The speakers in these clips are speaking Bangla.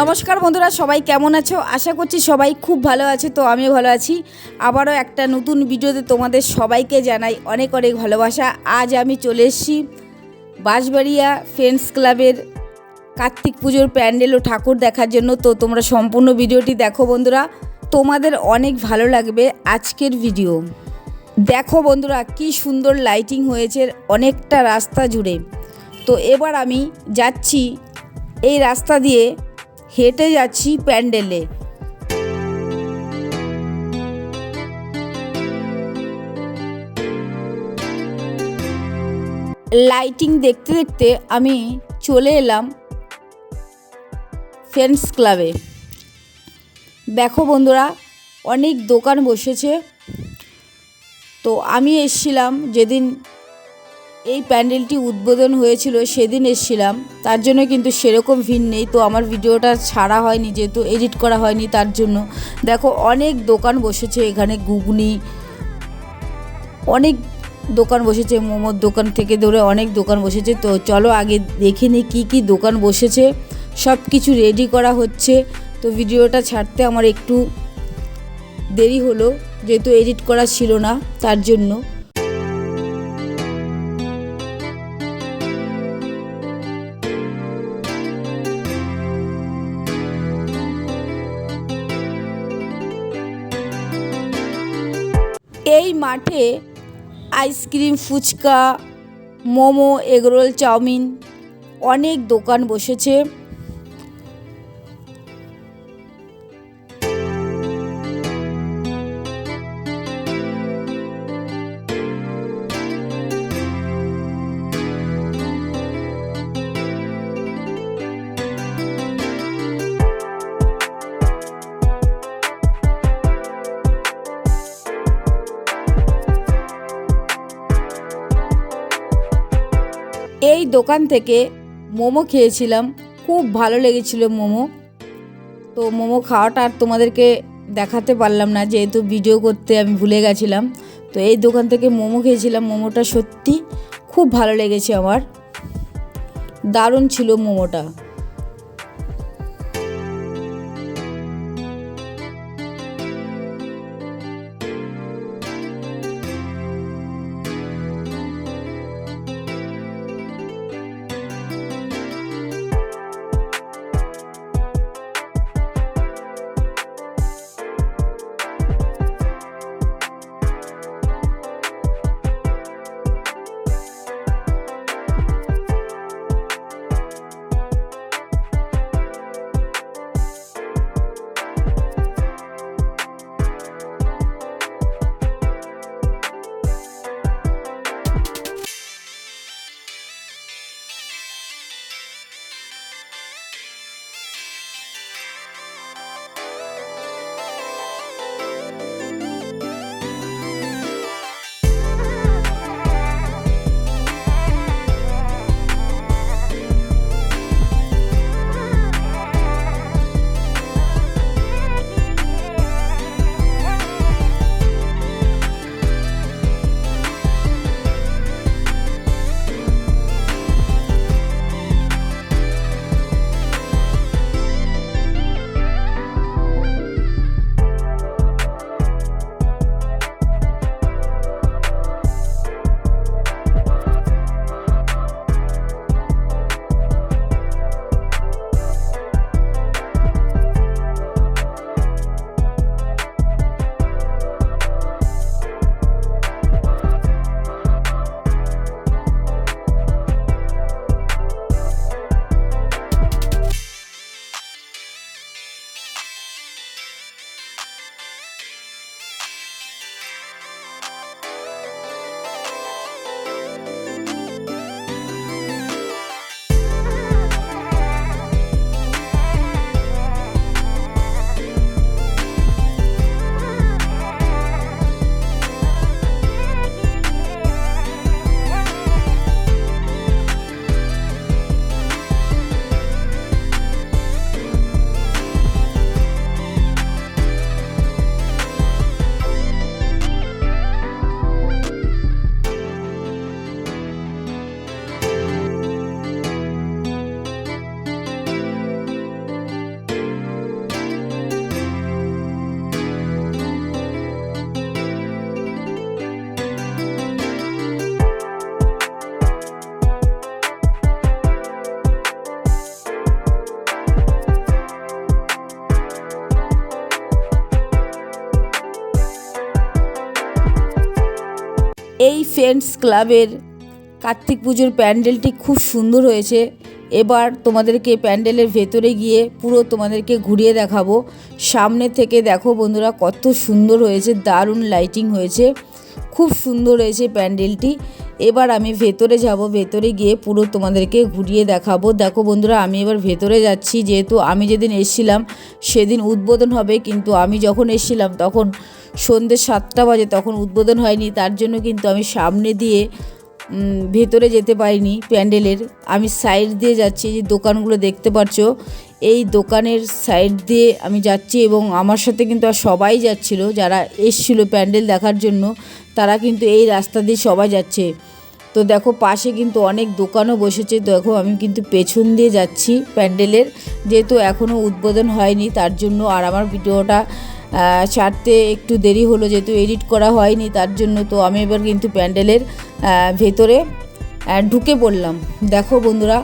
নমস্কার বন্ধুরা, সবাই কেমন আছো? আশা করছি সবাই খুব ভালো আছে, তো আমিও ভালো আছি। আবারও একটা নতুন ভিডিওতে তোমাদের সবাইকে জানাই অনেক অনেক ভালোবাসা। আজ আমি চলে এসেছি বাঁশবাড়িয়া ফ্রেন্ডস ক্লাবের কার্তিক পুজোর প্যান্ডেল ও ঠাকুর দেখার জন্য। তো তোমরা সম্পূর্ণ ভিডিওটি দেখো বন্ধুরা, তোমাদের অনেক ভালো লাগবে আজকের ভিডিও। দেখো বন্ধুরা, কি সুন্দর লাইটিং হয়েছে, অনেকটা রাস্তা জুড়ে। তো এবার আমি যাচ্ছি এই রাস্তা দিয়ে হেঁটে যাচ্ছি প্যান্ডেলে। লাইটিং দেখতে দেখতে আমি চলে এলাম ফ্রেন্ডস ক্লাবে। দেখো বন্ধুরা, অনেক দোকান বসেছে। তো আমি এসছিলাম যেদিন এই প্যান্ডেলটি উদ্বোধন হয়েছিল সেদিন এসছিলাম। তার জন্য কিন্তু সেরকম ভিড় নেই, তো আমার ভিডিওটা ছাড়া হয়নি, যেহেতু এডিট করা হয়নি তার জন্য। দেখো, অনেক দোকান বসেছে এখানে, ঘুগনি, অনেক দোকান বসেছে, মোমোর দোকান থেকে ধরে অনেক দোকান বসেছে। তো চলো আগে দেখে নিই কী কী দোকান বসেছে, সব কিছু রেডি করা হচ্ছে। তো ভিডিওটা ছাড়তে আমার একটু দেরি হলো, যেহেতু এডিট করা ছিল না, তার জন্য। এই মাঠে ice cream phuchka momo egg roll chowmein অনেক দোকান বসেছে। এই দোকান থেকে মোমো খেয়েছিলাম। খুব ভালো লেগেছিল মোমো। তো মোমো খাওয়াটা আর তোমাদেরকে দেখাতে পারলাম না, যেহেতু ভিডিও করতে আমি ভুলে গেছিলাম। তো এই দোকান থেকে মোমো খেয়েছিলাম, মোমোটা সত্যি খুব ভালো লেগেছে আমার। দারুণ ছিল মোমোটা। এই ফ্রেন্ডস ক্লাবের কার্তিক পুজোর প্যান্ডেলটি খুব সুন্দর হয়েছে। এবার তোমাদেরকে প্যান্ডেলের ভেতরে গিয়ে পুরো তোমাদেরকে ঘুরিয়ে দেখাবো। সামনে থেকে দেখো বন্ধুরা, কত সুন্দর হয়েছে, দারুণ লাইটিং হয়েছে। খুব সুন্দর হয়েছে প্যান্ডেলটি। এবার আমি ভেতরে যাব, ভেতরে গিয়ে পুরো তোমাদেরকে ঘুরিয়ে দেখাবো। দেখো বন্ধুরা, আমি এবার ভেতরে যাচ্ছি, যেহেতু আমি যেদিন এসেছিলাম, সেদিন উদ্বোধন হবে, কিন্তু আমি যখন এসেছিলাম, তখন সন্ধ্যে সাতটা বাজে, তখন উদ্বোধন হয়নি, তার জন্য কিন্তু আমি সামনে দিয়ে ভেতরে যেতে পারিনি প্যান্ডেলের। আমি সাইড দিয়ে যাচ্ছি যে দোকানগুলো দেখতে পাচ্ছ, এই দোকানের সাইড দিয়ে আমি যাচ্ছি এবং আমার সাথে কিন্তু আর সবাই যাচ্ছিল, যারা এসছিল প্যান্ডেল দেখার জন্য, তারা কিন্তু এই রাস্তা দিয়ে সবাই যাচ্ছে। তো দেখো, পাশে কিন্তু অনেক দোকানও বসেছে, দেখো আমি কিন্তু পেছন দিয়ে যাচ্ছি প্যান্ডেলের, যেহেতু এখনও উদ্বোধন হয়নি, তার জন্য আর আমার ভিডিওটা ছাড়তে একটু দেরি হলো, যেহেতু এডিট করা হয়নি, তার জন্য তো আমি এবার কিন্তু প্যান্ডেলের ভেতরে ঢুকে পড়লাম। দেখো বন্ধুরা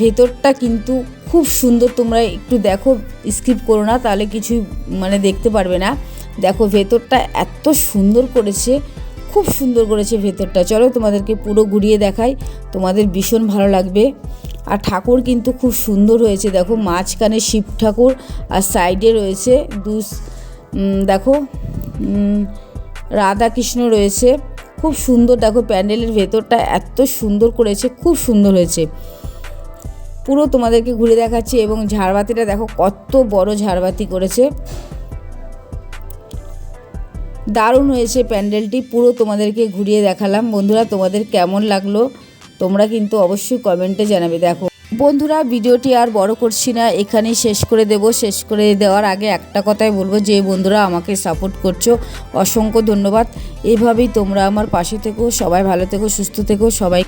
ভেতরটা কিন্তু খুব সুন্দর, তোমরা একটু দেখো স্কিপ করো না, তাহলে কিছুই মানে দেখতে পারবে না। দেখো ভেতরটা এত সুন্দর করেছে, খুব সুন্দর করেছে ভেতরটা। চলো তোমাদেরকে পুরো ঘুরিয়ে দেখাই, তোমাদের ভীষণ ভালো লাগবে। আর ঠাকুর কিন্তু খুব সুন্দর হয়েছে। দেখো মাঝখানে শিব ঠাকুর আর সাইডে রয়েছে দু দেখো উম, রাধা কৃষ্ণ রয়েছে। খুব সুন্দর দেখো প্যান্ডেলের ভেতরটা এত সুন্দর করেছে খুব সুন্দর হয়েছে। পুরো তোমাদেরকে ঘুরে দেখাচ্ছি এবং ঝাড়বাতিটা দেখো কত বড় ঝাড়বাতি করেছে। দারুণ হয়েছে প্যান্ডেলটি পুরো তোমাদেরকে ঘুরিয়ে দেখালাম। বন্ধুরা তোমাদের কেমন লাগল? তোমরা কিন্তু অবশ্যই কমেন্টে জানাবে, দেখো। বন্ধুরা, ভিডিওটি আর বড় করছি না, এখানেই শেষ করে দেব। শেষ করে দেওয়ার আগে একটা কথাই বলব, যে বন্ধুরা, আমাকে সাপোর্ট করছ, অসংখ্য ধন্যবাদ। এভাবেই তোমরা আমার পাশে থেকো, সবাই ভালো থেকো, সুস্থ থেকো, সবাই